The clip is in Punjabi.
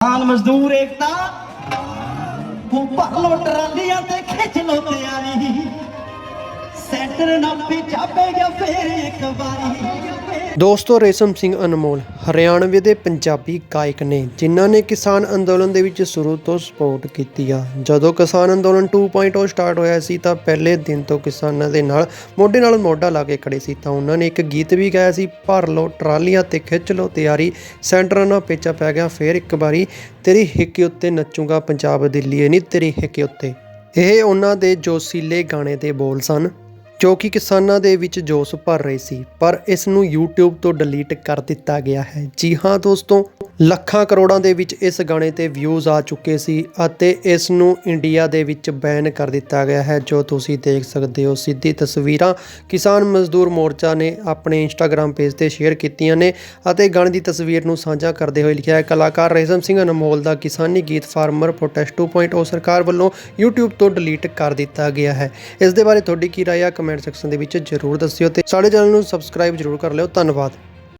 ਕਿਸਾਨ ਮਜ਼ਦੂਰ ਏਕਤਾ। ਉਹ ਭਰ ਲੋ ਟਰਾਲੀਆਂ ਤੇ ਖਿੱਚ ਲੋ ਤਿਆਰੀ ਸੈਂਟਰ ਨਾ ਪਿਛਾਪੇ ਗਿਆ ਫੇਰ ਇੱਕ ਵਾਰੀ। ਦੋਸਤੋ, ਰੇਸ਼ਮ ਸਿੰਘ ਅਨਮੋਲ, ਹਰਿਆਣਵੇ ਦੇ ਪੰਜਾਬੀ ਗਾਇਕ ਨੇ, ਜਿਨ੍ਹਾਂ ਨੇ ਕਿਸਾਨ ਅੰਦੋਲਨ ਦੇ ਵਿੱਚ ਸ਼ੁਰੂ ਤੋਂ ਸਪੋਰਟ ਕੀਤੀ ਆ। ਜਦੋਂ ਕਿਸਾਨ ਅੰਦੋਲਨ 2.0 ਸਟਾਰਟ ਹੋਇਆ ਸੀ, ਤਾਂ ਪਹਿਲੇ ਦਿਨ ਤੋਂ ਕਿਸਾਨਾਂ ਦੇ ਨਾਲ ਮੋਢੇ ਨਾਲ ਮੋਢਾ ਲਾ ਕੇ ਖੜੇ ਸੀ। ਤਾਂ ਉਹਨਾਂ ਨੇ ਇੱਕ ਗੀਤ ਵੀ ਗਾਇਆ ਸੀ, ਭਰ ਲੋ ਟਰਾਲੀਆਂ ਤੇ ਖਿੱਚ ਲੋ ਤਿਆਰੀ, ਸੈਂਟਰ ਨਾਲ ਪੇਚਾ ਪੈ ਗਿਆ, ਫੇਰ ਇੱਕ ਵਾਰੀ ਤੇਰੀ ਹਿੱਕੇ ਉੱਤੇ ਨੱਚੂਗਾ, ਪੰਜਾਬ ਦਿੱਲੀ ਨਹੀਂ ਤੇਰੀ ਹਿੱਕੇ ਉੱਤੇ। ਇਹ ਉਹਨਾਂ ਦੇ ਜੋਸ਼ੀਲੇ ਗਾਣੇ ਦੇ ਬੋਲ ਸਨ। ਜੋ ਕਿ ਕਿਸਾਨਾਂ ਦੇ ਵਿੱਚ ਜੋਸ਼ ਭਰ ਰਹੇ ਸੀ, ਪਰ ਇਸ ਨੂੰ YouTube ਤੋਂ ਡਿਲੀਟ ਕਰ ਦਿੱਤਾ ਗਿਆ ਹੈ। ਜੀ ਹਾਂ ਦੋਸਤੋ ਲੱਖਾਂ ਕਰੋੜਾਂ ਦੇ ਵਿੱਚ ਇਸ ਗਾਣੇ ਤੇ ਵਿਊਜ਼ ਆ ਚੁੱਕੇ ਸੀ ਅਤੇ ਇਸ ਨੂੰ ਇੰਡੀਆ ਦੇ ਵਿੱਚ ਬੈਨ ਕਰ ਦਿੱਤਾ ਗਿਆ ਹੈ, ਜੋ ਤੁਸੀਂ ਦੇਖ ਸਕਦੇ ਹੋ। ਸਿੱਧੀ ਤਸਵੀਰਾਂ ਕਿਸਾਨ ਮਜ਼ਦੂਰ ਮੋਰਚਾ ਨੇ ਆਪਣੇ ਇੰਸਟਾਗ੍ਰam ਪੇਜ ਤੇ ਸ਼ੇਅਰ ਕੀਤੀਆਂ ਨੇ ਅਤੇ ਗਾਣੇ ਦੀ ਤਸਵੀਰ ਨੂੰ ਸਾਂਝਾ ਕਰਦੇ ਹੋਏ ਲਿਖਿਆ ਹੈ। ਕਲਾਕਾਰ ਰੇਸ਼ਮ ਸਿੰਘ ਅਨਮੋਲ ਦਾ ਕਿਸਾਨੀ ਗੀਤ ਫਾਰਮਰ ਪ੍ਰੋਟੈਸਟ 2.0 ਸਰਕਾਰ ਵੱਲੋਂ YouTube ਤੋਂ ਡਿਲੀਟ ਕਰ ਦਿੱਤਾ ਗਿਆ ਹੈ। ਇਸ ਦੇ ਬਾਰੇ ਤੁਹਾਡੀ ਕੀ ਰਾਏ ਆ? ਕਮੈਂਟ ਸੈਕਸ਼ਨ ਦੇ ਵਿੱਚ ਜਰੂਰ ਦੱਸਿਓ ਤੇ ਸਾਡੇ ਚੈਨਲ ਨੂੰ ਸਬਸਕ੍ਰਾਈਬ ਜਰੂਰ ਕਰ ਲਿਓ। ਧੰਨਵਾਦ।